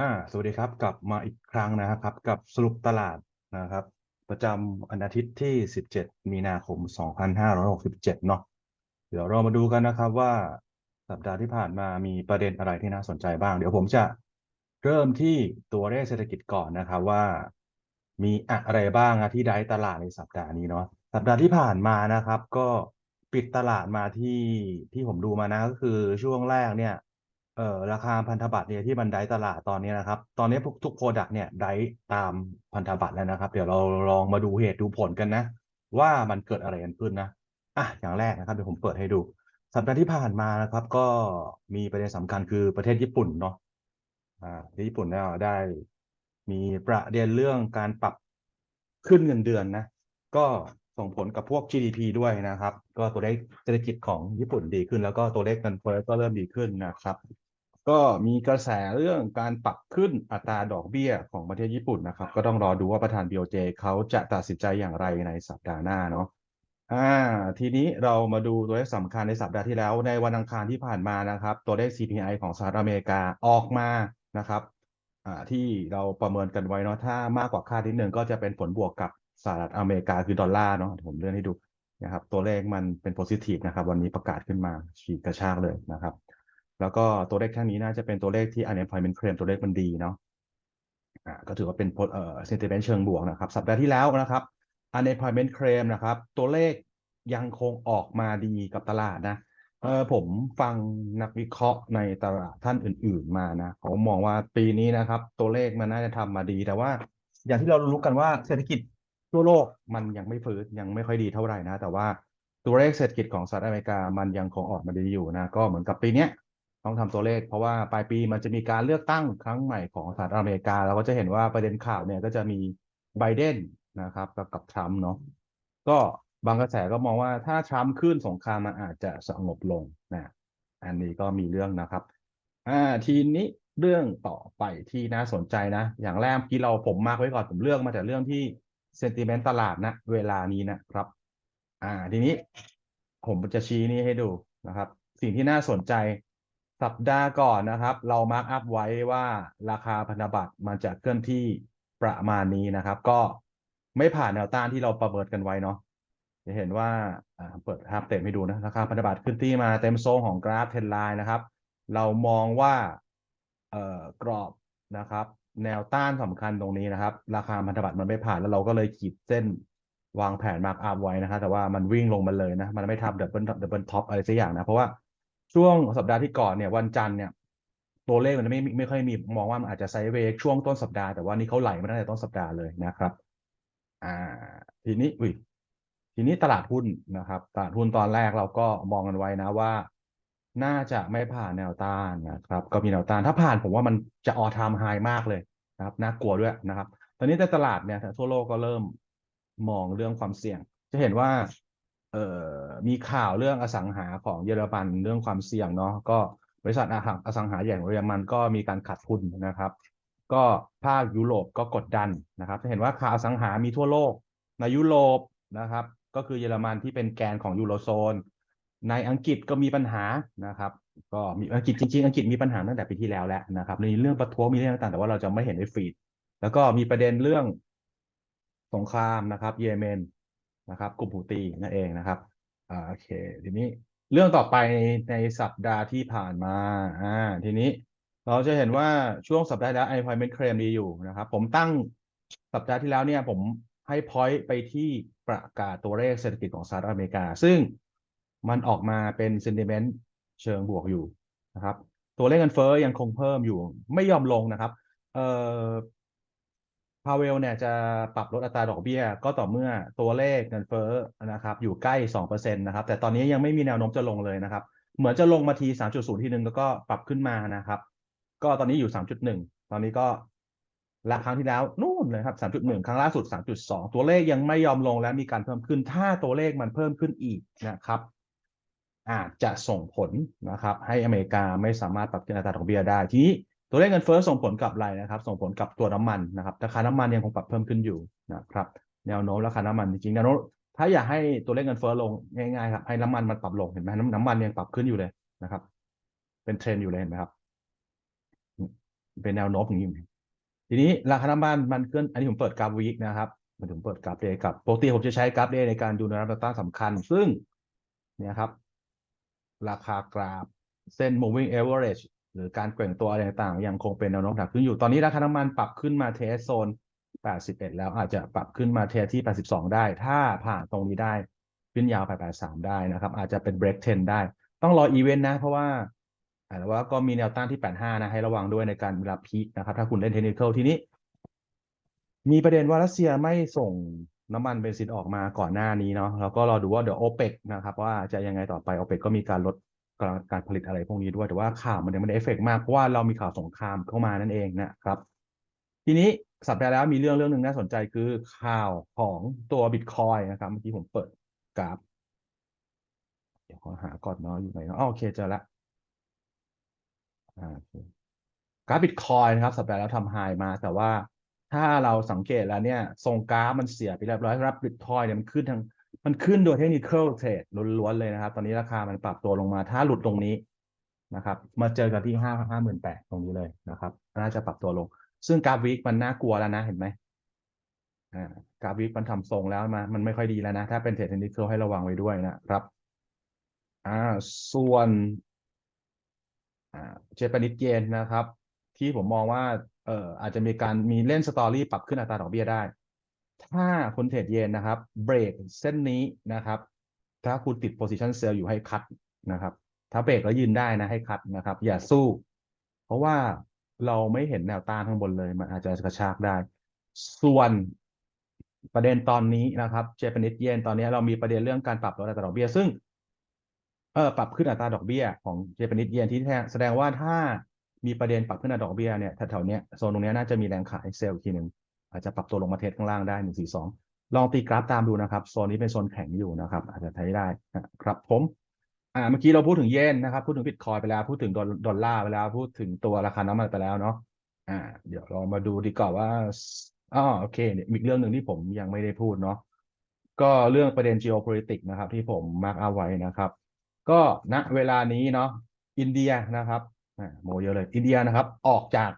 อ่าสวัสดีครับ กลับมาอีกครั้งนะครับ กับสรุปตลาดนะครับ ประจำวันอาทิตย์ที่ 17 มีนาคม 2567 เนาะเดี๋ยวเรามาดูกันนะครับว่าสัปดาห์ที่ผ่านมามีประเด็นอะไรที่น่าสนใจบ้าง เดี๋ยวผมจะเริ่มที่ตัวเลขเศรษฐกิจก่อนนะครับว่า มีอะไรบ้างนะที่ได้ตลาดในสัปดาห์นี้เนาะสัปดาห์ที่ผ่านมานะครับ ก็ปิดตลาดมาที่ที่ผมดูมานะก็คือช่วงแรกเนี่ย เอ่อราคาพันธบัตรเนี่ยที่มันได้ตลาดตอนนี้นะครับ ตอนนี้ทุกทุกโปรดักต์เนี่ยได้ตามพันธบัตรแล้วนะครับ เดี๋ยวเราลองมาดูเหตุดูผลกันนะ ว่ามันเกิดอะไรกันขึ้นนะอะอย่างแรกนะครับเดี๋ยวผมเปิดให้ดู สัปดาห์ที่ผ่านมานะครับ ก็มีประเด็นสำคัญคือประเทศญี่ปุ่นเนาะอ่าที่ญี่ปุ่นเนี่ยได้ มีประเด็นเรื่องการปรับขึ้นเงินเดือนนะ ก็ส่งผลกับพวก GDP ด้วยนะครับ ก็ตัวเลขเศรษฐกิจของญี่ปุ่นดีขึ้น แล้วก็ตัวเลขเงินเฟ้อก็เริ่มดีขึ้นนะครับ ก็มีกระแสเรื่องการปรับขึ้นอัตราดอกเบี้ยของประเทศญี่ปุ่นนะครับ ก็ต้องรอดูว่าประธาน BOJ เขาจะตัดสินใจอย่างไรในสัปดาห์หน้าเนาะอ่า ทีนี้เรามาดูตัวเลขสำคัญในสัปดาห์ที่แล้ว ในวันอังคารที่ผ่านมานะครับ ตัวเลข CPI ของสหรัฐอเมริกาออกมานะครับอ่าที่เราประเมินกันไว้เนาะถ้ามากกว่าคาดนิดนึงก็จะเป็นผลบวกกับสหรัฐอเมริกาคือดอลลาร์เนาะผมเลื่อนให้ดูนะครับ ตัวเลขมันเป็น positive นะครับ วันนี้ประกาศขึ้นมาฉีกกระชากเลยนะครับ แล้วก็ตัวเลขแค่นี้น่าจะเป็นตัวเลขที่ unemployment claim ตัวเลขมันดีเนาะอ่าก็ถือว่าเป็นเอ่อ sentiment เชิงบวกนะครับ สัปดาห์ที่แล้วนะครับ unemployment claim นะครับ ตัวเลขยังคงออกมาดีกับตลาดนะเออผมฟังนักวิเคราะห์ในตลาดท่านอื่น ๆมานะเขามองว่าปีนี้นะครับ ตัวเลขมันน่าจะทำมาดี แต่ว่า อย่างที่เรารู้กันว่าเศรษฐกิจทั่วโลกมันยังไม่ฟื้นยังไม่ค่อยดีเท่าไหร่นะ แต่ว่าตัวเลขเศรษฐกิจของสหรัฐอเมริกามันยังคงออกมาดีอยู่นะ ก็เหมือนกับปีเนี้ย ต้องทำตัวเลข เพราะว่าปลายปีมันจะมีการเลือกตั้งครั้งใหม่ของสหรัฐอเมริกาเราก็จะเห็นว่าประเด็นข่าวเนี่ยก็จะมีไบเดนนะครับกับทรัมป์เนาะก็บางกระแสก็มองว่าถ้าทรัมป์ขึ้นสงครามมันอาจจะสงบลงนะอันนี้ก็มีเรื่องนะครับอ่าทีนี้เรื่องต่อไปที่น่าสนใจนะ อย่างแรกที่เราผมมากไว้ก่อนผมเลือกมาจากเรื่องที่เซนติเมนต์ตลาดนะเวลานี้นะครับ อ่า ทีนี้ผมจะชี้นี้ให้ดูนะครับ สิ่งที่น่าสนใจ สัปดาห์ก่อนนะครับ เรามาร์กอัพไว้ว่าราคาพันธบัตรมันจะเคลื่อนที่ประมาณนี้นะครับ ก็ไม่ผ่านแนวต้านที่เราประเมินกันไว้เนาะจะเห็นว่าเปิดภาพเต็มให้ดูนะราคาพันธบัตรขึ้นที่มาเต็มโซนของกราฟเทรนไลน์นะครับ เรามองว่าเอ่อกรอบนะครับ แนวต้านสำคัญตรงนี้นะครับ ราคาพันธบัตรมันไม่ผ่านแล้วเราก็เลยขีดเส้นวางแผนมาร์กอัพไว้นะครับแต่ว่ามันวิ่งลงมาเลยนะ มันไม่ทำเดับเบิลดับเบิลท็อปอะไรสักอย่างนะ เพราะว่า ช่วงสัปดาห์ที่ก่อนเนี่ยวันจันทร์เนี่ยตัวเลขมันไม่ไม่ค่อยมีมองว่ามันอาจจะไซเวย์ช่วงต้นสัปดาห์แต่ว่านี่เขาไหลมาตั้งแต่ต้นสัปดาห์เลยนะครับ อ่า ทีนี้อุ้ยทีนี้ตลาดหุ้นนะครับ ตลาดหุ้นตอนแรกเราก็มองกันไว้นะว่า น่าจะไม่ผ่านแนวต้านนะครับ ก็มีแนวต้านถ้าผ่านผมว่ามันจะออทามไฮมากเลยนะครับน่ากลัวด้วยนะครับ ตอนนี้ในตลาดเนี่ยทั่วโลกก็เริ่มมองเรื่องความเสี่ยง จะเห็นว่า มีข่าวเรื่องอสังหาของเยอรมันเรื่องความเสี่ยงเนาะก็บริษัทอสังหาอย่างเยอรมันก็มีการขาดทุนนะครับ ก็ภาคยุโรปก็กดดันนะครับจะเห็นว่าข่าวอสังหามีทั่วโลก ในยุโรปนะครับ ก็คือเยอรมันที่เป็นแกนของยูโรโซน ในอังกฤษก็มีปัญหานะครับ ก็มีอังกฤษจริงๆอังกฤษมีปัญหาตั้งแต่ปีที่แล้วแล้วนะครับในเรื่องประท้วงมีเรื่องต่างๆแต่ว่าเราจะไม่เห็นในฟีดแล้วก็มีประเด็นเรื่องสงครามนะครับ เยเมน นะครับ กลุ่มฮูตีนั่นเองนะครับอ่าโอเคทีนี้เรื่องต่อไปในในสัปดาห์ที่ผ่านมาอ่าทีนี้เราจะเห็นว่าช่วงสัปดาห์แล้ว unemployment claim ดีอยู่นะครับ ผมตั้งสัปดาห์ที่แล้วเนี่ยผมให้ point ไปที่ประกาศตัวเลขเศรษฐกิจของสหรัฐอเมริกา ซึ่งมันออกมาเป็น sentiment เชิงบวกอยู่นะครับ ตัวเลขเงินเฟ้อยังคงเพิ่มอยู่ ไม่ยอมลงนะครับ เอ่อ พาเวลเนี่ยจะปรับลดอัตราดอกเบี้ย ก็ต่อเมื่อตัวเลขเงินเฟ้อนะครับอยู่ใกล้2%นะครับแต่ตอนนี้ยังไม่มีแนวโน้มจะลงเลยนะครับ เหมือนจะลงมาที 3.0 ทีนึงแล้วก็ปรับขึ้นมานะครับ ก็ตอนนี้อยู่ 3.1 ตอนนี้ก็ละครั้งที่แล้วนู่นเลยครับ 3.1 ครั้งล่าสุด 3.2 ตัวเลขยังไม่ยอมลงและมีการเพิ่มขึ้น ถ้าตัวเลขมันเพิ่มขึ้นอีกนะครับ อาจจะส่งผลนะครับ ให้อเมริกาไม่สามารถปรับขึ้นอัตราดอกเบี้ยได้ทีนี้ ตัวเลขเงินเฟ้อส่งผลกับอะไรนะครับ ส่งผลกับตัวน้ำมันนะครับราคาน้ำมันยังคงปรับเพิ่มขึ้นอยู่นะครับแนวโน้มราคาน้ำมันจริงๆแนวโน้มถ้าอยากให้ตัวเลขเงินเฟ้อลงง่ายๆครับให้น้ำมันมันปรับลงเห็นไหมน้ำมันยังปรับขึ้นอยู่เลยนะครับ เป็นเทรนอยู่เลยเห็นไหมครับ เป็นแนวโน้มอย่างนี้ทีนี้ราคาน้ำมันมันเคลื่อนอันนี้ผมเปิดกราฟวีคนะครับมันถึงเปิดกราฟเดย์กับปกติผมจะใช้กราฟเดย์ในการดูแนวรับต้านสำคัญ ซึ่งเนี่ยครับ ราคากราฟเส้น moving average หรือการแกว่งตัวอะไรต่างๆ ยังคงเป็นแนวโน้มถักขึ้นอยู่ตอนนี้ราคาน้ำมันปรับขึ้นมาเทสโซน 81 แล้วอาจจะปรับขึ้นมาเทสที่ 82 ได้ ถ้าผ่านตรงนี้ได้ขึ้นยาวไป 83 ได้นะครับ อาจจะเป็น break 10 ได้ ต้องรออีเวนต์นะ เพราะว่าแต่ว่าก็มีแนวต้านที่ 85 นะให้ระวังด้วยในการเวลาพีคนะครับ ถ้าคุณเล่นเทคนิคทีนี้ มีประเด็นว่ารัสเซียไม่ส่งน้ำมันเบนซินออกมาก่อนหน้านี้เนาะแล้วก็รอดูว่าเดี๋ยวโอเปกนะครับว่าจะยังไงต่อไปโอเปกก็มีการลด การผลิตอะไรพวกนี้ด้วยแต่ว่าข่าวมันยังไม่ได้เอฟเฟกมากเพราะว่าเรามีข่าวสงครามเข้ามานั่นเองนะครับ ทีนี้สัปดาห์แล้วมีเรื่องเรื่องหนึ่งน่าสนใจคือข่าวของตัวบิตคอยนะครับเมื่อกี้ผมเปิดกราฟเดี๋ยวขอหาก่อนเนาะอยู่ไหนเนาะโอเคเจอละกราฟบิตคอยนะครับ สัปดาห์แล้วทำไฮมา แต่ว่าถ้าเราสังเกตแล้วเนี่ย ทรงกราฟมันเสียไปเรียบร้อยครับบิตคอยเนี่ยมันขึ้นทาง มันขึ้นโดยเทคนิคเทรดล้วนๆเลยนะครับ ตอนนี้ราคามันปรับตัวลงมา ถ้าหลุดตรงนี้นะครับ มาเจอกันที่ห้าห้าหมื่นแปดตรงนี้เลยนะครับ น่าจะปรับตัวลง ซึ่งกราฟวิกมันน่ากลัวแล้วนะเห็นไหมกราฟวิกมันทำทรงแล้วมา มันไม่ค่อยดีแล้วนะ ถ้าเป็นเทรดเทคนิคให้ระวังไว้ด้วยนะครับ อ่า ส่วนอ่าเจแปนิสเยนนะครับ ที่ผมมองว่าเอ่ออาจจะมีการมีเล่นสตอรี่ปรับขึ้นอัตราดอกเบี้ยได้ ถ้าคนเทรดเยนนะครับเบรกเส้นนี้นะครับ ถ้าคุณติด position sell อยู่ให้คัดนะครับ ถ้าเบรกแล้วยืนได้นะให้คัดนะครับ อย่าสู้ เพราะว่าเราไม่เห็นแนวต้านข้างบนเลยมันอาจจะกระชากได้ ส่วนประเด็นตอนนี้นะครับเจแปนิสเยนตอนนี้เรามีประเด็นเรื่องการปรับลดอัตราดอกเบี้ยซึ่งเออปรับขึ้นอัตราดอกเบี้ยของเจแปนิสเยนที่แสดงว่าถ้ามีประเด็นปรับขึ้นอัตราดอกเบี้ยเนี่ยแถวๆนี้โซนตรงนี้น่าจะมีแรงขายเซลล์ทีหนึ่ง อาจจะปรับตัวลงมาเทสข้างล่างได้หนึ่งสี่สองลองตีกราฟตามดูนะครับ โซนนี้เป็นโซนแข็งอยู่นะครับ อาจจะใช้ได้นะครับผมอ่าเมื่อกี้เราพูดถึงเยนนะครับ พูดถึงบิตคอยไปแล้ว พูดถึงดอลลาร์ไปแล้ว พูดถึงตัวราคาน้ำมันไปแล้วเนาะอ่า เดี๋ยวเรามาดูดีกว่าว่าอ๋อโอเคเนี่ยมีเรื่องหนึ่งที่ผมยังไม่ได้พูดเนาะก็เรื่องประเด็น geopolitics นะครับ ที่ผมมาร์กเอาไว้นะครับ ก็ณเวลานี้เนาะอินเดียนะครับโมเยอะเลย อินเดียนะครับ ออกจาก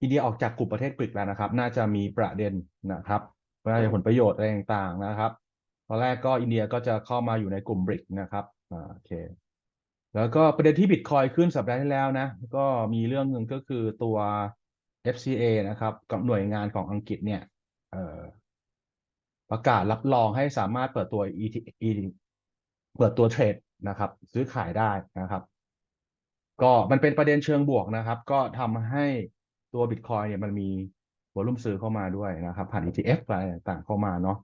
อินเดียออกจากกลุ่มประเทศกรีกแล้วนะครับ น่าจะมีประเด็นนะครับน่าจะผลประโยชน์อะไรต่างๆนะครับตอนแรกก็อินเดียก็จะเข้ามาอยู่ในกลุ่มบริกนะครับอ่าโอเค แล้วก็ประเด็นที่บิตคอยขึ้นสัปดาห์ที่แล้วนะ ก็มีเรื่องหนึ่งก็คือตัว FCA นะครับ กับหน่วยงานของอังกฤษเนี่ยประกาศรับรองให้สามารถเปิดตัว ET เปิดตัวเทรดนะครับ ซื้อขายได้นะครับ ก็มันเป็นประเด็นเชิงบวกนะครับ ก็ทำให้ ตัวบิตคอยเนี่ยมันมีวอลุ่มซื้อเข้ามาด้วยนะครับ ผ่าน ETF อะไรต่างๆเข้ามาเนาะ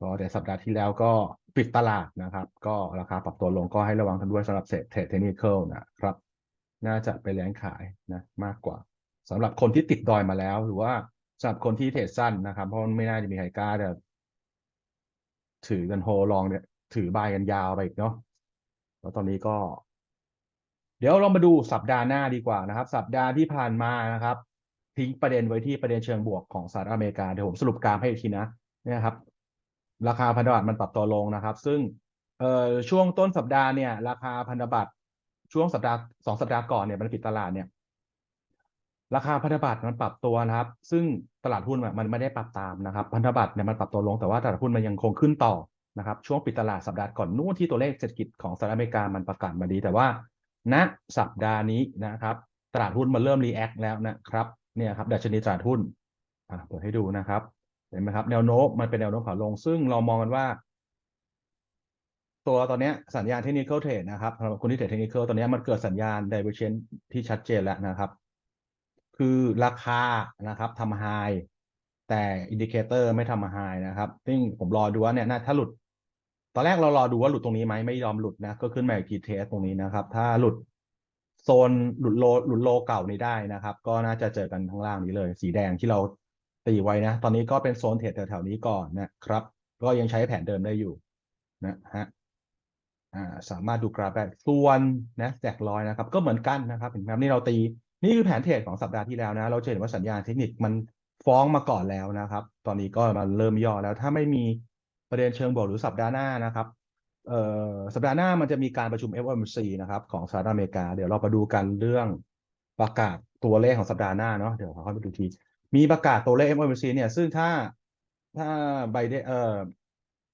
ก็แต่สัปดาห์ที่แล้วก็ปิดตลาดนะครับ ก็ราคาปรับตัวลงก็ให้ระวังกันด้วยสำหรับเทรดเทคนิคนะครับ น่าจะไปแรงขายนะมากกว่าสำหรับคนที่ติดดอยมาแล้ว หรือว่าสำหรับคนที่เทรดสั้นนะครับ เพราะไม่น่าจะมีใครกล้าจะถือกันโฮลองเนี่ย ถือบายกันยาวไปอีกเนาะแล้วตอนนี้ก็ ดี๋ยวเรามาดูสัปดาห์หน้าดีกว่านะครับ สัปดาห์ที่ผ่านมานะครับทิ้งประเด็นไว้ที่ประเด็นเชิงบวกของสหรัฐอเมริกาเดี๋ยวผมสรุปกาฟให้อีกทีนะเนี่ยครับ ราคาพันธบัตรมันปรับตัวลงนะครับ ซึ่งเอ่อช่วงต้นสัปดาห์เนี่ย ราคาพันธบัตรช่วงสัปดาห์สองสัปดาห์ก่อนเนี่ยมันปิดตลาดเนี่ย ราคาพันธบัตรมันปรับตัวนะครับ ซึ่งตลาดหุ้นมันไม่ได้ปรับตามนะครับ พันธบัตรเนี่ยมันปรับตัวลงแต่ว่าตลาดหุ้นมันยังคงขึ้นต่อนะครับ ช่วงปิดตลาดสัปดาห์ก่อนนู้นที่ตัวเลขเศรษฐกิจของสหรัฐอเมริกามันประกาศมาดีแต่ว่า ณสัปดาห์นี้นะครับตลาดหุ้นมันเริ่มรีแอคแล้วนะครับเนี่ยครับดัชนีตลาดหุ้นอ่าเปิดให้ดูนะครับ เห็นไหมครับ แนวโน้มมันเป็นแนวโน้มขาลง ซึ่งเรามองกันว่า ตัวตอนนี้สัญญาณเทคนิคเทรดนะครับสำหรับคนที่เทรดเทคนิคตอนนี้มันเกิดสัญญาณ divergence ที่ชัดเจนแล้วนะครับ คือราคานะครับทำไฮแต่อินดิเคเตอร์ไม่ทำไฮนะครับ ซึ่งผมรอดูว่าเนี่ยถ้าหลุด ตอนแรกเรารอดูว่าหลุดตรงนี้ไหมไม่ยอมหลุดนะ ก็ขึ้นมาอีกทีเทสตรงนี้นะครับ ถ้าหลุดโซนหลุดโลหลุดโลเก่านี้ได้นะครับ ก็น่าจะเจอกันข้างล่างนี้เลย สีแดงที่เราตีไว้นะ ตอนนี้ก็เป็นโซนเทรดแถวๆนี้ก่อนนะครับ ก็ยังใช้แผนเดิมได้อยู่นะฮะอ่าสามารถดูกราฟได้ส่วนนะแจกลอยนะครับ ก็เหมือนกันนะครับเห็นไหมครับนี่เราตี นี่คือแผนเทรดของสัปดาห์ที่แล้วนะ เราจะเห็นว่าสัญญาณเทคนิคมันฟ้องมาก่อนแล้วนะครับ ตอนนี้ก็มันเริ่มย่อแล้วถ้าไม่มี ประเด็นเชิงบวกหรือสัปดาห์หน้านะครับเอ่อสัปดาห์หน้ามันจะมีการประชุม FOMC นะครับของสหรัฐอเมริกา เดี๋ยวเราไปดูกันเรื่องประกาศตัวเลขของสัปดาห์หน้าเนาะเดี๋ยวขอเข้าไปดูทีมีประกาศตัวเลข FOMC เนี่ยซึ่งถ้าถ้าไบเดนเอ่อ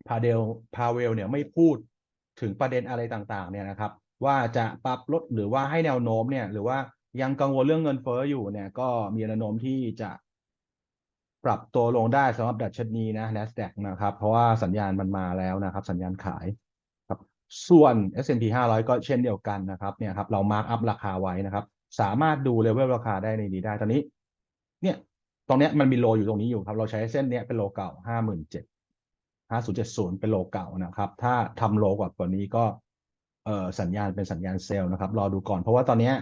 พาเดลพาเวลเนี่ยไม่พูดถึงประเด็นอะไรต่างๆ เนี่ยนะครับ ว่าจะปรับลดหรือว่าให้แนวโน้มเนี่ย หรือว่ายังกังวลเรื่องเงินเฟ้ออยู่เนี่ย ก็มีแนวโน้มที่จะ ปรับตัวลงได้สำหรับดัชนีนะ NASDAQ นะครับ เพราะว่าสัญญาณมันมาแล้วนะครับ สัญญาณขายครับส่วน S&P 500 ก็เช่นเดียวกันนะครับเนี่ยครับเรามาร์กอัพราคาไว้นะครับ สามารถดูเลเวลราคาได้ในนี้ได้ตอนนี้ เนี่ยตรงเนี้ยมันมีโลอยู่ตรงนี้อยู่ครับ เราใช้เส้นเนี้ยเป็นโลเก่าห้าหมื่นเจ็ดห้าศูนย์เจ็ดศูนย์เป็นโลเก่านะครับ ถ้าทำโลกว่ากว่านี้ก็เอ่อสัญญาณเป็นสัญญาณเซลล์นะครับรอดูก่อนเพราะว่าตอนเนี้ย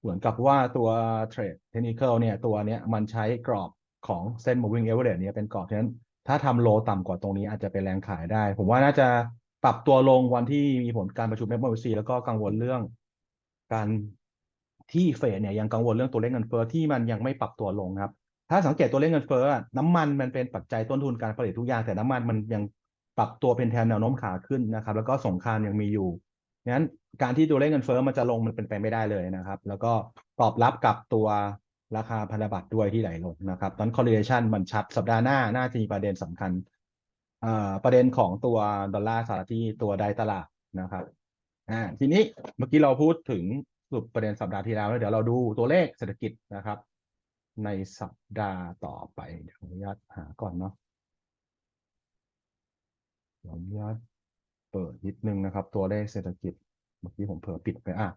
เหมือนกับว่าตัวเทรดเทคนิคเนี่ยตัวเนี้ยมันใช้กรอบ ของเส้น moving average เนี่ยเป็นกรอบฉะนั้น ถ้าทำโลต่ำกว่าตรงนี้อาจจะเป็นแรงขายได้ ผมว่าน่าจะปรับตัวลงวันที่มีผลการประชุม FOMC แล้วก็กังวลเรื่อง การที่เฟดเนี่ยยังกังวลเรื่องตัวเลขเงินเฟ้อที่มันยังไม่ปรับตัวลงครับ ถ้าสังเกตตัวเลขเงินเฟ้อน้ำมันมันเป็นปัจจัยต้นทุนการผลิตทุกอย่าง แต่น้ำมันมันยังปรับตัวเป็นแทนแนวโน้มขาขึ้นนะครับ แล้วก็สงครามยังมีอยู่งั้นการที่ตัวเลขเงินเฟ้อมันจะลงมันเป็นไปไม่ได้เลยนะครับ แล้วก็ตอบรับกับตัว ราคาพันธบัตรด้วยที่ไหลลงนะครับตอน correlation มันชัดสัปดาห์หน้าน่าจะมีประเด็นสำคัญประเด็นของตัวดอลลาร์สหรัฐที่ตัวไดตลาดนะครับอ่าทีนี้เมื่อกี้เราพูดถึงสรุปประเด็นสัปดาห์ที่แล้วแล้วเดี๋ยวเราดูตัวเลขเศรษฐกิจนะครับ ในสัปดาห์ต่อไปเดี๋ยวขออนุญาตหาก่อนเนาะขออนุญาตเปิดนิดนึงนะครับ ตัวเลขเศรษฐกิจ เมื่อกี้ผมเผลอปิดไปอะ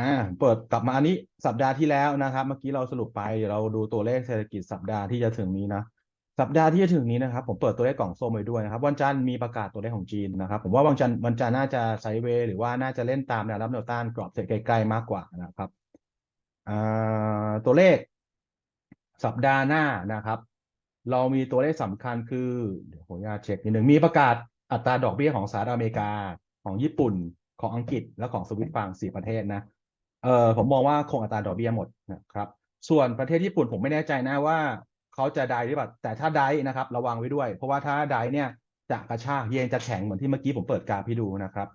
อ่าเปิดกลับมาอันนี้สัปดาห์ที่แล้วนะครับ เมื่อกี้เราสรุปไปเดี๋ยวเราดูตัวเลขเศรษฐกิจสัปดาห์ที่จะถึงนี้นะสัปดาห์ที่จะถึงนี้นะครับ ผมเปิดตัวเลขกล่องส้มไว้ด้วยนะครับวันจันทร์มีประกาศตัวเลขของจีนนะครับ ผมว่าวันจันทร์วันจันทร์น่าจะไซเวย์หรือว่าน่าจะเล่นตามแนวรับแนวต้านกรอบเศรษฐกิจใกล้ๆมากกว่านะครับอ่าตัวเลขสัปดาห์หน้านะครับ เรามีตัวเลขสำคัญคือเดี๋ยวผมจะเช็คนิดหนึ่งมีประกาศอัตราดอกเบี้ยของสหรัฐอเมริกาของญี่ปุ่นของอังกฤษและของสวิตฟรังสี่ประเทศนะ เออผมมองว่าคงอัตราดอกเบี้ยหมดนะครับ ส่วนประเทศญี่ปุ่นผมไม่แน่ใจนะว่าเขาจะได้หรือเปล่าแต่ถ้าได้นะครับ ระวังไว้ด้วย เพราะว่าถ้าได้เนี่ยจะกระชากเยนจะแข็งเหมือนที่เมื่อกี้ผมเปิดกราฟให้ดูนะครับ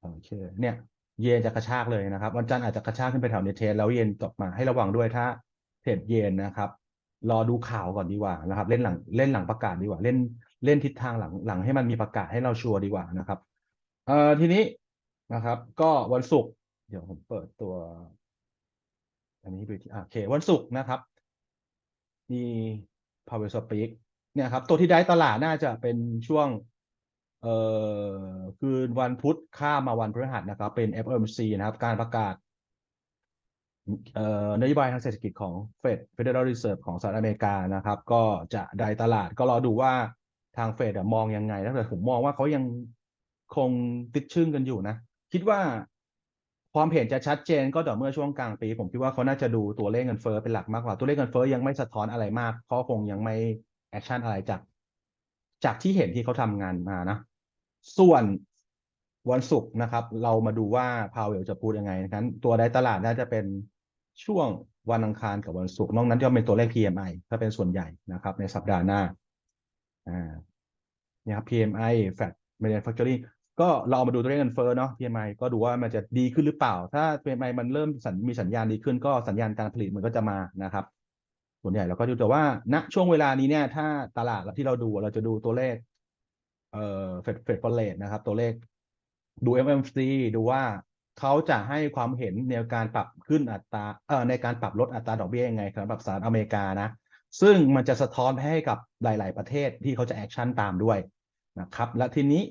โอเคเนี่ย เยนจะกระชากเลยนะครับ วันจันทร์อาจจะกระชากขึ้นไปแถวเนเทสแล้วเยนกลับมาให้ระวังด้วยถ้าเทรดเยนนะครับ รอดูข่าวก่อนดีกว่านะครับ เล่นหลังเล่นหลังประกาศดีกว่า เล่นเล่นทิศทางหลังหลังให้มันมีประกาศให้เราชัวร์ดีกว่านะครับเอ่อทีนี้นะครับ ก็วันศุกร์ เดี๋ยวผมเปิดตัว อันนี้ดูที่โอเค วันศุกร์นะครับ มี Power Speak เนี่ยครับ ตัวที่ได้ตลาดน่าจะเป็นช่วง เอ่อคืนวันพุธข้ามมาวันพฤหัสนะครับ เป็น FOMC นะครับ การประกาศเอ่อนโยบายทางเศรษฐกิจของ Fed Federal Reserve ของสหรัฐอเมริกานะครับ ก็จะได้ตลาดก็รอดูว่าทางเฟดมองยังไงถ้าเกิดผมมองว่าเขายังคงติดชึ่งกันอยู่นะ คิดว่า ความเห็นจะชัดเจนก็ต่อเมื่อช่วงกลางปี ผมคิดว่าเขาน่าจะดูตัวเลขเงินเฟ้อเป็นหลักมากกว่า ตัวเลขเงินเฟ้อยังไม่สะท้อนอะไรมากเขาคงยังไม่แอคชั่นอะไรจาก จากที่เห็นที่เขาทำงานมานะ ส่วนวันศุกร์นะครับ เรามาดูว่าพาวเวลจะพูดยังไงนะครับตัวได้ตลาดน่าจะเป็นช่วงวันอังคารกับวันศุกร์นอกนั้นจะเป็นตัวเลข PMI ถ้าเป็นส่วนใหญ่นะครับ ในสัปดาห์หน้าอ่าเนี่ยครับ PMI Fed Manufacturing ก็เราเอามาดูตัวเลขเงินเฟ้อเนาะ PMI ก็ดูว่ามันจะดีขึ้นหรือเปล่า ถ้า PMI มันเริ่มสัญมีสัญญาณดีขึ้นก็สัญญาณการผลิตมันก็จะมานะครับ ส่วนใหญ่เราก็ดูแต่ว่าณช่วงเวลานี้เนี่ย ถ้าตลาดที่เราดูเราจะดูตัวเลข เอ่อ Fed Fed Fund Rate นะครับ ตัวเลขดู FMC ดูว่าเขาจะให้ความเห็นในการปรับขึ้นอัตราเอ่อในการปรับลดอัตราดอกเบี้ยยังไงสำหรับสหรัฐอเมริกานะ ซึ่งมันจะสะท้อนให้กับหลาย ๆ ประเทศที่เขาจะแอคชั่นตามด้วยนะครับ และทีนี้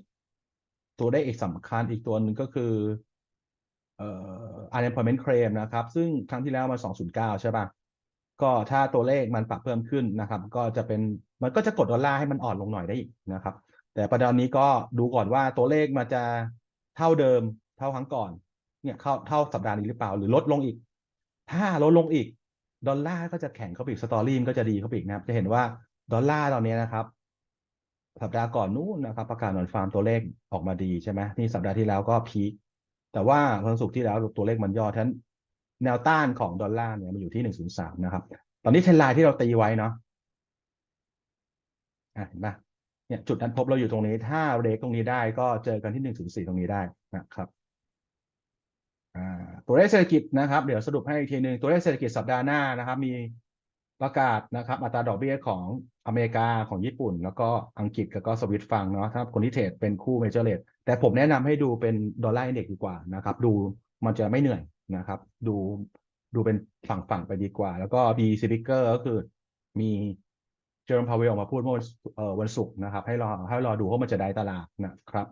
ตัวได้อีกสำคัญอีกตัวหนึ่งก็คือเอ่อ unemployment claim นะครับ ซึ่งครั้งที่แล้วมา 209 ใช่ป่ะ ก็ถ้าตัวเลขมันปรับเพิ่มขึ้นนะครับ ก็จะเป็นมันก็จะกดดอลลาร์ให้มันอ่อนลงหน่อยได้อีกนะครับ แต่ประเด็นนี้ก็ดูก่อนว่าตัวเลขมันจะเท่าเดิมเท่าครั้งก่อน เนี่ยเข้าเท่าสัปดาห์นี้หรือเปล่า หรือลดลงอีก ถ้าลดลงอีก ดอลลาร์ก็จะแข็งเข้าไปอีกสตอรี่มันก็จะดีเข้าไปอีกนะครับ จะเห็นว่าดอลลาร์ตอนนี้นะครับ สัปดาห์ก่อนนู้นนะครับ ประกาศนอนฟาร์มตัวเลขออกมาดีใช่ไหมนี่สัปดาห์ที่แล้วก็พีคแต่ว่าวันศุกร์ที่แล้วตัวเลขมันย่อทั้นแนวต้านของดอลลาร์เนี่ยมันอยู่ที่หนึ่งศูนย์สามนะครับ ตอนนี้เทรนไลน์ที่เราตีไว้เนาะะเห็นปะเนี่ยจุดนั้นพบเราอยู่ตรงนี้ ถ้าเรกตรงนี้ได้ก็เจอกันที่หนึ่งศูนย์สี่ตรงนี้ได้นะครับอ่าตัวเลขเศรษฐกิจนะครับ เดี๋ยวสรุปให้อีกทีหนึ่งตัวเลขเศรษฐกิจสัปดาห์หน้านะครับ มี ประกาศนะครับอัตราดอกเบี้ยของอเมริกาของญี่ปุ่น แล้วก็อังกฤษแล้วก็สวิตฟังเนาะถ้าคนที่เทรดเป็นคู่เมเจอร์เลทแต่ผมแนะนำให้ดูเป็นดอลลาร์อินเด็กดีกว่านะครับ ดูมันจะไม่เหนื่อยนะครับ ดูดูเป็นฝั่งๆไปดีกว่า แล้วก็บีซิบิเกอร์ก็คือมีเจอร์มพาวเวลออกมาพูดเมื่อวันศุกร์นะครับ ให้รอให้รอดูว่ามันจะได้ตลาดนะครับ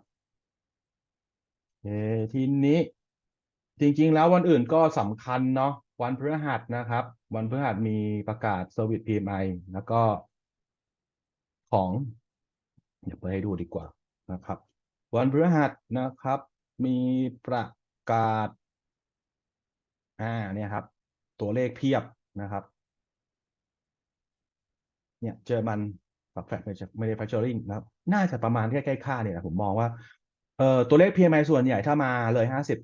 เอทีนี้จริง ๆ แล้ววันอื่นก็สำคัญเนาะ วันพฤหัสนะครับ วันพฤหัสมีประกาศ Service PMI แล้วก็ของเดี๋ยวไปให้ดูดีกว่านะครับ วันพฤหัสนะครับ มีประกาศ อ่าเนี่ยครับ ตัวเลขเพียบนะครับ เนี่ยเจอมันกับแฟลตไม่ได้ manufacturing นะครับ น่าจะประมาณใกล้ๆค่าเนี่ยผมมองว่าเอ่อตัวเลข PMI ส่วนใหญ่ถ้ามาเลยห้าสิบ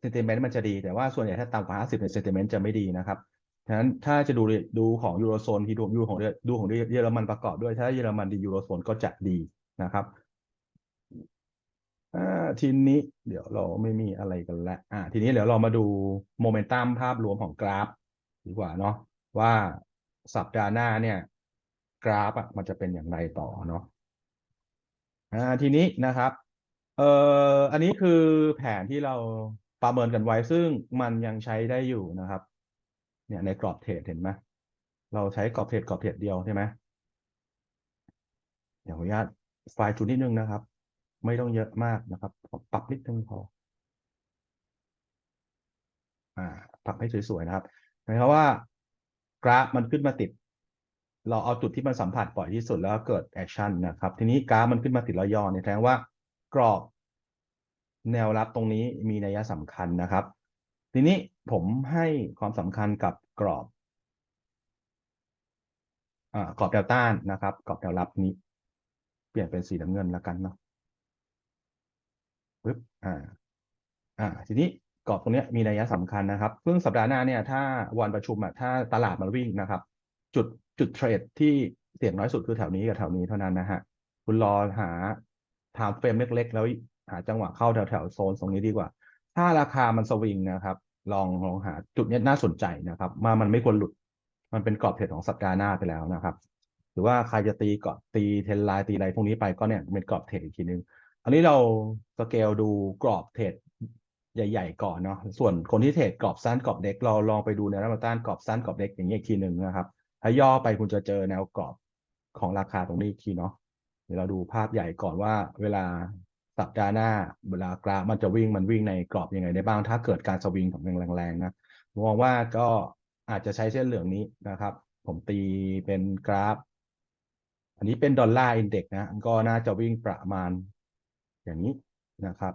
เซนติเมนต์มันจะดี แต่ว่าส่วนใหญ่ถ้าต่ำกว่าห้าสิบเซนติเมนต์จะไม่ดีนะครับฉะนั้นถ้าจะดูดูของยูโรโซนที่ดูดูของดูของเยอรมันประกอบด้วย ถ้าเยอรมันดียูโรโซนก็จะดีนะครับทีนี้เดี๋ยวเราไม่มีอะไรกันแล้วอ่าทีนี้เดี๋ยวเรามาดูโมเมนตัมภาพรวมของกราฟ ดีกว่าเนาะว่าสัปดาห์หน้าเนี่ย กราฟอะมันจะเป็นอย่างไรต่อเนาะอ่าทีนี้นะครับเอ่ออันนี้คือแผนที่เรา ประเมินกันไว้ซึ่งมันยังใช้ได้อยู่นะครับ เนี่ยในกรอบเทรดเห็นไหมเราใช้กรอบเทรดกรอบเทรดเดียวใช่ไหมเดี๋ยวขออนุญาตไฟล์จุดนิดนึงนะครับ ไม่ต้องเยอะมากนะครับปรับนิดนึงพออ่าปรับให้สวยๆนะครับหมายความว่ากราฟมันขึ้นมาติด เราเอาจุดที่มันสัมผัสบ่อยที่สุดแล้วเกิดแอคชั่นนะครับ ทีนี้กราฟมันขึ้นมาติดแล้วย่อเนี่ยแสดงว่ากรอบ แนวรับตรงนี้มีนัยสำคัญนะครับ ทีนี้ผมให้ความสำคัญกับกรอบอ่ากรอบแนวต้านนะครับกรอบแนวรับนี้ เปลี่ยนเป็นสีน้ำเงินแล้วกันเนาะปึ๊บอ่าอ่าทีนี้กรอบตรงนี้มีนัยสำคัญนะครับซึ่งสัปดาห์หน้าเนี่ยถ้าวันประชุมอะถ้าตลาดมันวิ่งนะครับ จุดจุดเทรดที่เสี่ยงน้อยสุดคือแถวนี้กับแถวนี้เท่านั้นนะฮะคุณรอหาไทม์เฟรมเล็ก ๆ แล้วาจังหวะเข้าแถวแถวโซนตรงนี้ดีกว่า ถ้าราคามันสวิงนะครับ ลองลองหาจุดนี้น่าสนใจนะครับมามันไม่ควรหลุด มันเป็นกรอบเทรดของสัปดาห์หน้าไปแล้วนะครับ หรือว่าใครจะตีกรอบตีเทนไลน์ตีอะไรพวกนี้ไปก็เนี่ยเป็นกรอบเทรดอีกทีนึง อันนี้เราสเกลดูกรอบเทรดใหญ่ๆก่อนเนาะ ส่วนคนที่เทรดกรอบสั้นกรอบเล็กเราลองไปดูแนวรับต้านกรอบสั้นกรอบเล็กอย่างนี้อีกทีหนึ่งนะครับ ถ้าย่อไปคุณจะเจอแนวกรอบของราคาตรงนี้อีกทีเนาะ เดี๋ยวเราดูภาพใหญ่ก่อนว่าเวลา สัปดาห์หน้าเวลากราฟมันจะวิ่งมันวิ่งในกรอบยังไงได้บ้าง ถ้าเกิดการสวิงของแรงๆนะมองว่าก็อาจจะใช้เส้นเหลืองนี้นะครับ ผมตีเป็นกราฟ อันนี้เป็นดอลลาร์อินเด็กนะก็น่าจะวิ่งประมาณ อย่างนี้นะครับ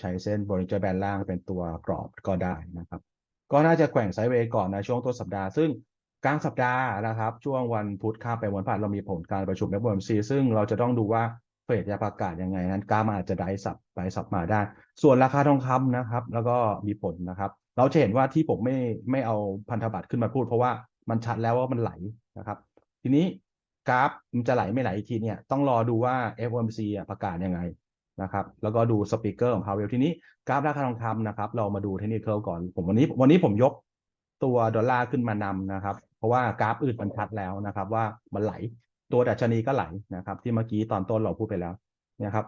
ใช้เส้นบริจาแบนล่างเป็นตัวกรอบก็ได้นะครับ ก็น่าจะแกว่งไซด์เวย์ก่อนนะช่วงต้นสัปดาห์ซึ่งกลางสัปดาห์นะครับ ช่วงวันพุธข้ามไปวันพฤหัสเรามีผลการประชุม FOMC ซึ่งเราจะต้องดูว่า เฟดจะประกาศยังไงนั้นกราฟอาจจะได้สับไปสับมาได้ ส่วนราคาทองคำนะครับ แล้วก็มีผลนะครับ เราจะเห็นว่าที่ผมไม่ไม่เอาพันธบัตรขึ้นมาพูด เพราะว่ามันชัดแล้วว่ามันไหลนะครับ ทีนี้กราฟมันจะไหลไม่ไหลอีกทีเนี่ยต้องรอดูว่า FOMC ประกาศยังไงนะครับ แล้วก็ดูสปีกเกอร์ของพาวเวลทีนี้กราฟราคาทองคำนะครับ เรามาดูเทคนิคก่อนผมวันนี้วันนี้ผมยกตัวดอลลาร์ขึ้นมานำนะครับ เพราะว่ากราฟอื่นมันชัดแล้วนะครับ ว่ามันไหล ตัวดัชนีก็ไหลนะครับ ที่เมื่อกี้ตอนต้นเราพูดไปแล้วนะครับ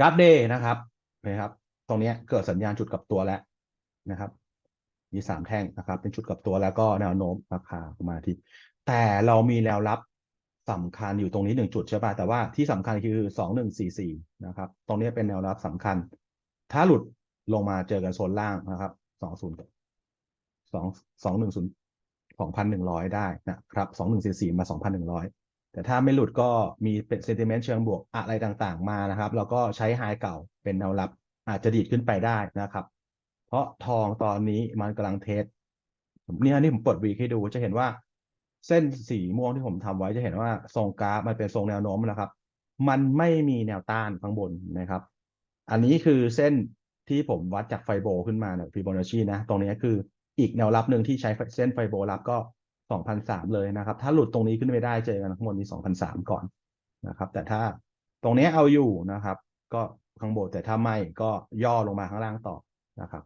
กราฟเดย์นะครับนะครับ ตรงนี้เกิดสัญญาณจุดกับตัวแล้วนะครับ มีสามแท่งนะครับ เป็นจุดกับตัวแล้วก็แนวโน้มราคามาที่แต่เรามีแนวรับสำคัญอยู่ตรงนี้หนึ่งจุดใช่ป่ะแต่ว่าที่สำคัญคือสองหนึ่งสี่สี่นะครับ ตรงนี้เป็นแนวรับสำคัญ ถ้าหลุดลงมาเจอกันโซนล่างนะครับสองศูนย์สองสองหนึ่งศูนย์สองพันหนึ่งร้อยได้นะครับสองหนึ่งสี่สี่มาสองพันหนึ่งร้อย แต่ถ้าไม่หลุดก็มีเป็นเซนติเมนต์เชิงบวกอะไรต่างๆมานะครับ แล้วก็ใช้ไฮเก่าเป็นแนวรับอาจจะดีดขึ้นไปได้นะครับ เพราะทองตอนนี้มันกำลังเทสเนี่ยนี่ผมเปิดวีให้ดูจะเห็นว่า เส้นสีม่วงที่ผมทำไว้จะเห็นว่าทรงกราฟมันเป็นทรงแนวโน้มนะครับ มันไม่มีแนวต้านข้างบนนะครับ อันนี้คือเส้นที่ผมวัดจากไฟโบขึ้นมาเนี่ยฟิโบนัชชีนะ ตรงนี้คืออีกแนวรับหนึ่งที่ใช้เส้นไฟโบรับก็ สองพันสามเลยนะครับ ถ้าหลุดตรงนี้ขึ้นไม่ได้เจอกันข้างบนนี้สองพันสามก่อนนะครับ แต่ถ้าตรงนี้เอาอยู่นะครับ ก็ข้างบนแต่ถ้าไม่ก็ย่อลงมาข้างล่างต่อนะครับ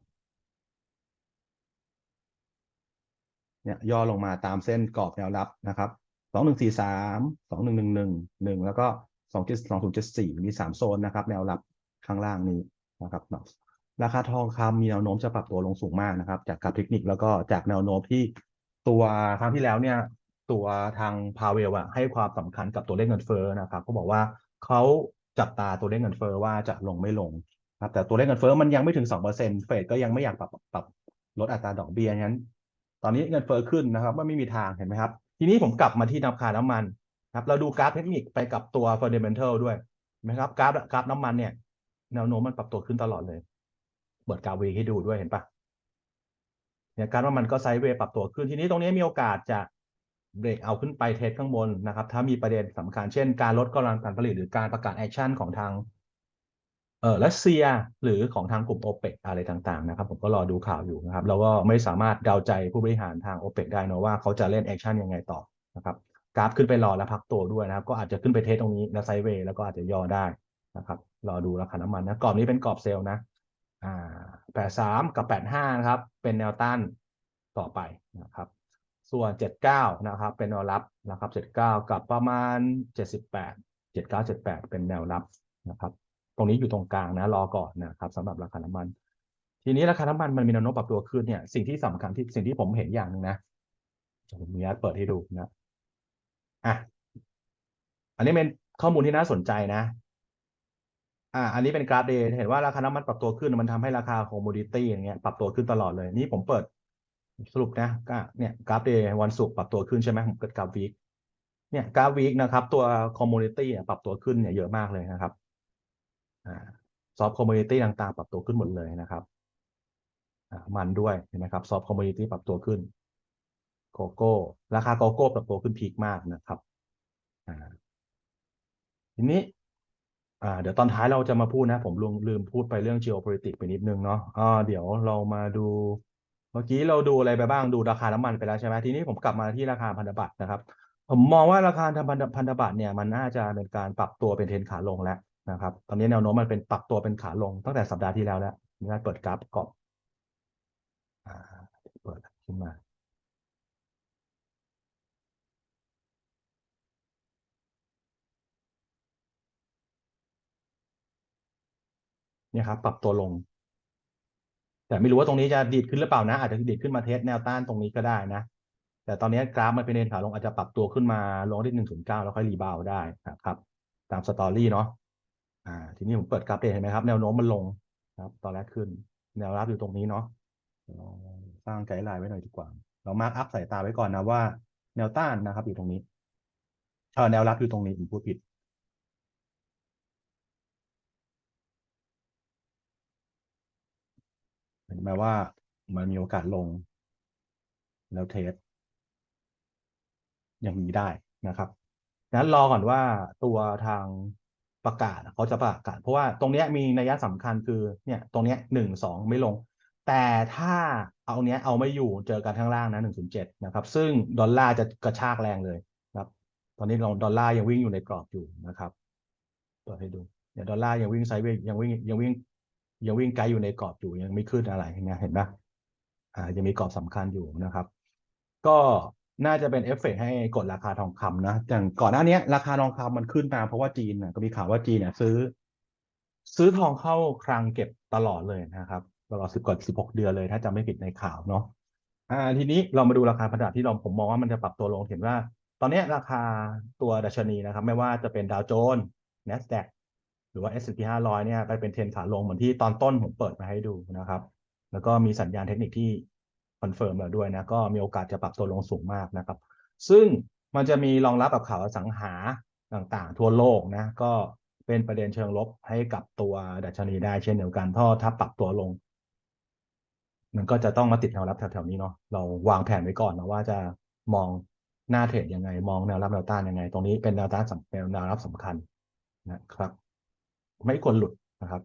เนี่ยย่อลงมาตามเส้นกรอบแนวรับนะครับสองหนึ่งสี่สามสองหนึ่งหนึ่งหนึ่งหนึ่งแล้วก็สองเจ็ดสองศูนย์เจ็ดสี่มีสามโซนนะครับ แนวรับข้างล่างนี้นะครับราคาทองคำมีแนวโน้มจะปรับตัวลงสูงมากนะครับ จากกราฟเทคนิคแล้วก็จากแนวโน้มที่ ตัวครั้งที่แล้วเนี่ย ตัวทางพาเวลอะให้ความสำคัญกับตัวเลขเงินเฟ้อนะครับเขาบอกว่าเขาจับตาตัวเลขเงินเฟ้อว่าจะลงไม่ลงครับแต่ตัวเลขเงินเฟ้อมันยังไม่ถึงสองเปอร์เซ็นต์เฟดก็ยังไม่อยากปรับปรับลดอัตราดอกเบี้ยงั้น ตอนนี้เงินเฟ้อขึ้นนะครับว่าไม่มีทางเห็นไหมครับ ทีนี้ผมกลับมาที่ราคาน้ำมันครับเราดูกราฟเทคนิคไปกับตัว fundamental ด้วยนไหมครับกราฟกราฟน้ำมันเนี่ยแนวโน้มมันปรับตัวขึ้นตลอดเลย เปิดกราฟเวให้ดูด้วยเห็นปะ เนี่ยการว่ามันก็ไซด์เวย์ปรับตัวขึ้นทีนี้ตรงนี้มีโอกาสจะเบรกเอาขึ้นไปเทสข้างบนนะครับ ถ้ามีประเด็นสำคัญเช่น การลดกำลังการผลิตหรือการประกาศแอคชั่นของทางเออรัสเซียหรือของทางกลุ่มโอเปกอะไรต่างๆนะครับ ผมก็รอดูข่าวอยู่นะครับ แล้วก็ไม่สามารถเดาใจผู้บริหารทางโอเปกได้นะว่าเขาจะเล่นแอคชั่นยังไงต่อนะครับกราฟขึ้นไปรอแล้วพักตัวด้วยนะครับ ก็อาจจะขึ้นไปเทสตรงนี้นะไซเวย์แล้วก็อาจจะย่อได้นะครับรอดูราคาน้ำมันนะกรอบนี้เป็นกรอบเซลล์นะ แปดสามกับแปดห้านะครับ เป็นแนวต้านต่อไปนะครับ ส่วนเจ็ดเก้านะครับ เป็นแนวรับนะครับเจ็ดเก้ากับประมาณเจ็ดสิบแปดเจ็ดเก้าเจ็ดแปดเป็นแนวรับนะครับ ตรงนี้อยู่ตรงกลางนะรอก่อนนะครับสำหรับราคาน้ำมัน ทีนี้ราคาน้ำมันมันมีแนวโน้มปรับตัวขึ้นเนี่ยสิ่งที่สำคัญที่สิ่งที่ผมเห็นอย่างหนึ่งนะผมมีนัดเปิดให้ดูนะอะอันนี้เป็นข้อมูลที่น่าสนใจนะ อ่า อันนี้เป็นกราฟเดย์เห็นว่าราคาน้ำมันปรับตัวขึ้นมันทำให้ราคาคอมมูดิตี้อย่างเงี้ยปรับตัวขึ้นตลอดเลย นี่ผมเปิดสรุปนะก็เนี่ยกราฟเดย์วันศุกร์ปรับตัวขึ้นใช่ไหมผมเกิดกราฟวีคเนี่ยกราฟวีคนะครับ ตัวคอมมูนิตี้ปรับตัวขึ้นเนี่ยเยอะมากเลยนะครับอ่าซอฟต์คอมมูนิตี้ต่างๆ ปรับตัวขึ้นหมดเลยนะครับอ่ามันด้วยเห็นไหมครับซอฟต์คอมมูนิตี้ปรับตัวขึ้นโกโก้ราคาโกโก้ปรับตัวขึ้นพีคมากนะครับอ่าทีนี้ อ่าเดี๋ยวตอนท้ายเราจะมาพูดนะ ผมลืมลืมพูดไปเรื่อง geopolitics ไปนิดนึงเนาะอ่าเดี๋ยวเรามาดู เมื่อกี้เราดูอะไรไปบ้างดูราคาน้ำมันไปแล้วใช่ไหมทีนี้ผมกลับมาที่ราคาพันธบัตรนะครับ ผมมองว่าราคาพันธพันธบัตรเนี่ยมันน่าจะเป็นการปรับตัวเป็นเทรนขาลงแล้วนะครับ ตอนนี้แนวโน้มมันเป็นปรับตัวเป็นขาลงตั้งแต่สัปดาห์ที่แล้วแล้วมีการเปิดกราฟกรอบอ่าเปิดขึ้นมา เนี่ยครับปรับตัวลง แต่ไม่รู้ว่าตรงนี้จะดีดขึ้นหรือเปล่านะ อาจจะดีดขึ้นมาเทสแนวต้านตรงนี้ก็ได้นะ แต่ตอนนี้กราฟมันเป็นเทรนขาลงอาจจะปรับตัวขึ้นมาลงที่หนึ่งศูนย์เก้าแล้วค่อยรีบาวได้นะครับ ตามสตอรี่เนาะอ่า ทีนี้ผมเปิดกราฟเดย์เห็นไหมครับ แนวโน้มมันลงครับ ตอนแรกขึ้น แนวรับอยู่ตรงนี้เนาะสร้างไกด์ไลน์ไว้หน่อยดีกว่า เรามาร์กอัพสายตาไว้ก่อนนะว่า แนวต้านนะครับ อยู่ตรงนี้เออแนวรับอยู่ตรงนี้ผมพูดผิด เห็นไหมว่ามันมีโอกาสลง แล้วเทสอย่างนี้ได้นะครับงั้นรอก่อนว่าตัวทางประกาศเขาจะประกาศ เพราะว่าตรงนี้มีนัยสำคัญคือเนี่ยตรงนี้หนึ่งสองไม่ลง แต่ถ้าเอาเนี้ยเอาไม่อยู่เจอกันข้างล่างนะหนึ่งศูนย์เจ็ดนะครับ ซึ่งดอลลาร์จะกระชากแรงเลยนะครับ ตอนนี้เราดอลลาร์ยังวิ่งอยู่ในกรอบอยู่นะครับเปิดให้ดูเนี่ยดอลลาร์ยังวิ่งไซด์เวย์ยังวิ่งยังวิ่ง ยังวิ่งไกด์อยู่ในกรอบอยู่ยังไม่ขึ้นอะไรนะเห็นไหมอ่ายังมีกรอบสำคัญอยู่นะครับ ก็น่าจะเป็นเอฟเฟกต์ให้กดราคาทองคำนะอย่างก่อนหน้านี้ราคาทองคำมันขึ้นมาเพราะว่าจีนนะก็มีข่าวว่าจีนเนี่ยซื้อ ซื้อทองเข้าคลังเก็บตลอดเลยนะครับ ตลอดสิบกว่าสิบหกเดือนเลยถ้าจำไม่ผิดในข่าวเนาะอ่า ทีนี้เรามาดูราคาพันธบัตรที่เราผมมองว่ามันจะปรับตัวลงเห็นว่า ตอนนี้ราคาตัวดัชนีนะครับ ไม่ว่าจะเป็นดาวโจนส์ NASDAQ หรือว่า S&P 500 เนี่ยไปเป็นเทรนขาลงเหมือนที่ตอนต้นผมเปิดมาให้ดูนะครับ แล้วก็มีสัญญาณเทคนิคที่คอนเฟิร์มแล้วด้วยนะ ก็มีโอกาสจะปรับตัวลงสูงมากนะครับ ซึ่งมันจะมีรองรับกับข่าวอสังหาต่างๆ ทั่วโลกนะ ก็เป็นประเด็นเชิงลบให้กับตัวดัชนีได้เช่นเดียวกันเพราะถ้าปรับตัวลง มันก็จะต้องมาติดแนวรับแถวๆนี้เนาะเราวางแผนไว้ก่อนนะว่าจะมองหน้าเทรดยังไง มองแนวรับแนวต้านยังไง ตรงนี้เป็นแนวต้านสำแนวรับสำคัญนะครับ ไม่ควรหลุดนะครับ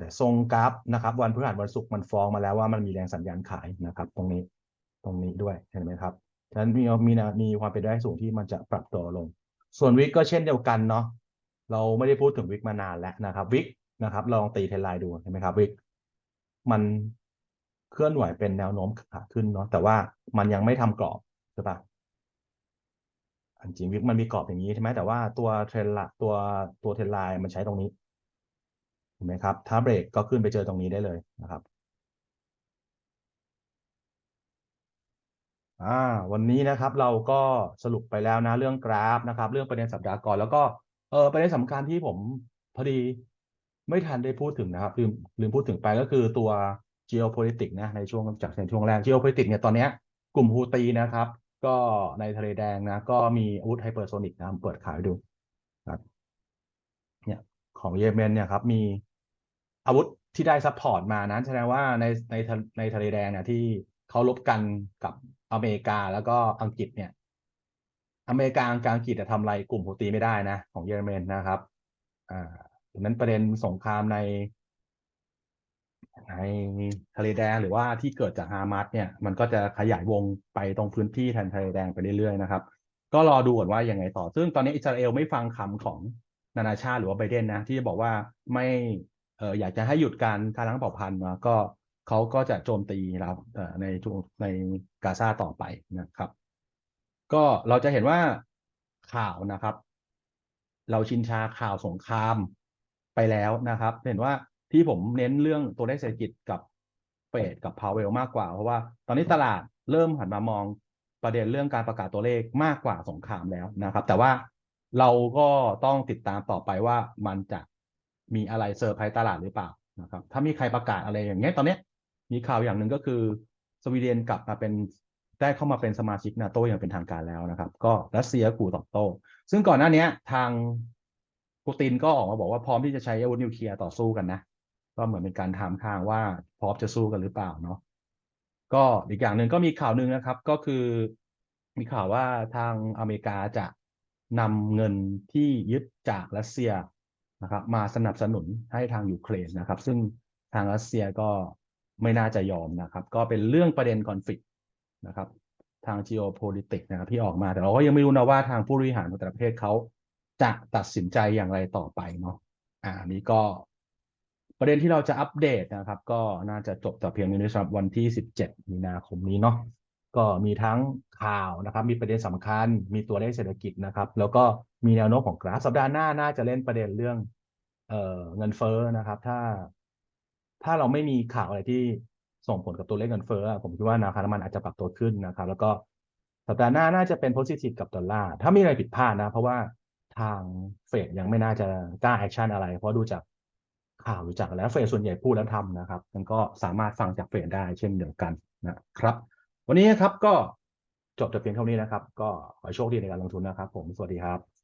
แต่ทรงกราฟนะครับ วันพฤหัสวันศุกร์มันฟ้องมาแล้วว่ามันมีแรงสัญญาณขายนะครับ ตรงนี้ตรงนี้ด้วยเห็นไหมครับฉะนั้นมีมีนะมีความเป็นไปได้สูงที่มันจะปรับตัวลง ส่วนวิกก็เช่นเดียวกันเนาะเราไม่ได้พูดถึงวิกมานานแล้วนะครับ วิกนะครับ ลองตีเทรนไลน์ดูเห็นไหมครับวิกมันเคลื่อนไหวเป็นแนวโน้มขาขึ้นเนาะแต่ว่ามันยังไม่ทำกรอบใช่ปะ จริงวิกมันมีกรอบอย่างนี้ใช่ไหมแต่ว่าตัวเทรนละตัวตัวเทรนไลน์มันใช้ตรงนี้เห็นไหมครับ ถ้าเบรกก็ขึ้นไปเจอตรงนี้ได้เลยนะครับอ่าวันนี้นะครับเราก็สรุปไปแล้วนะเรื่องกราฟนะครับ เรื่องประเด็นสัปดาห์ก่อนแล้วก็เออประเด็นสำคัญที่ผมพอดีไม่ทันได้พูดถึงนะครับลืมลืมพูดถึงไปก็คือตัว geopolitics นะในช่วงจากในช่วงแรก geopolitics เนี่ยตอนนี้กลุ่มฮูตีนะครับ ก็ในทะเลแดงนะ ก็มีอาวุธไฮเปอร์โซนิกนะเปิดขายดูครับเนี่ยของเยเมนเนี่ยครับ มีอาวุธที่ได้ซัพพอร์ตมานั้นแสดงว่าในในทะในทะเลแดงเนี่ยที่เขาลบกันกับอเมริกาแล้วก็อังกฤษเนี่ย อเมริกาอังกฤษจะทำอะไรกลุ่มฮูตีไม่ได้นะ ของเยอรมันนะครับ อ่าดังนั้นประเด็นสงครามใน ในทะเลแดงหรือว่าที่เกิดจากฮามาสเนี่ยมันก็จะขยายวงไปตรงพื้นที่แทนทะเลแดงไปเรื่อยๆนะครับ ก็รอดูก่อนว่ายังไงต่อ ซึ่งตอนนี้อิสราเอลไม่ฟังคำของนานาชาติหรือว่าไบเดนนะ ที่จะบอกว่าไม่เอออยากจะให้หยุดการการล้างเผ่าพันธุ์นะก็เขาก็จะโจมตีเราเอ่อในช่วงในกาซาต่อไปนะครับ ก็เราจะเห็นว่าข่าวนะครับ เราชินชาข่าวสงครามไปแล้วนะครับ เห็นว่า ที่ผมเน้นเรื่องตัวเลขเศรษฐกิจกับเฟดกับพาวเวลมากกว่า เพราะว่าตอนนี้ตลาดเริ่มหันมามองประเด็นเรื่องการประกาศตัวเลขมากกว่าสงครามแล้วนะครับ แต่ว่าเราก็ต้องติดตามต่อไปว่ามันจะมีอะไรเซอร์ไพรส์ตลาดหรือเปล่านะครับ ถ้ามีใครประกาศอะไรอย่างเงี้ยตอนเนี้ยมีข่าวอย่างหนึ่งก็คือสวีเดนกลับมาเป็นได้เข้ามาเป็นสมาชิกนาโตอย่างเป็นทางการแล้วนะครับ ก็รัสเซียขู่ตอบโต้ ซึ่งก่อนหน้านี้ทางปูตินก็ออกมาบอกว่าพร้อมที่จะใช้อาวุธนิวเคลียร์ต่อสู้กันนะ ก็เหมือนเป็นการถามทางว่าพร้อมจะสู้กันหรือเปล่าเนาะก็อีกอย่างหนึ่งก็มีข่าวหนึ่งนะครับ ก็คือมีข่าวว่าทางอเมริกาจะนำเงินที่ยึดจากรัสเซียนะครับ มาสนับสนุนให้ทางยูเครนนะครับ ซึ่งทางรัสเซียก็ไม่น่าจะยอมนะครับ ก็เป็นเรื่องประเด็นคอนฟ lict นะครับ ทาง geopolitics นะครับที่ออกมา แต่เราก็ยังไม่รู้นะว่าทางผู้บริหารของแต่ละประเทศเขาจะตัดสินใจอย่างไรต่อไปเนาะอ่าอันนี้ก็ ประเด็นที่เราจะอัปเดตนะครับ ก็น่าจะจบแต่เพียงนี้สำหรับวันที่ 17 มีนาคมนี้เนาะก็มีทั้งข่าวนะครับ มีประเด็นสำคัญ มีตัวเลขเศรษฐกิจนะครับ แล้วก็มีแนวโน้มของกราฟสัปดาห์หน้าน่าจะเล่นประเด็นเรื่อง เอ่อเงินเฟ้อนะครับ ถ้า ถ้าเราไม่มีข่าวอะไรที่ส่งผลกับตัวเลขเงินเฟ้อผมคิดว่าราคาน้ำมันอาจจะปรับตัวขึ้นนะครับ แล้วก็สัปดาห์หน้าน่าจะเป็น positive กับดอลลาร์ถ้ามีอะไรผิดพลาดนะ เพราะว่าทางเฟดยังไม่น่าจะกล้าแอคชั่นอะไร เพราะดูจาก ข่าวดูจากแล้วเฟดส่วนใหญ่พูดแล้วทำนะครับมันก็สามารถฟังจากเฟดได้เช่นเดียวกันนะครับ วันนี้นะครับก็จบแต่เพียงเท่านี้นะครับ ก็ขอโชคดีในการลงทุนนะครับ ผมสวัสดีครับ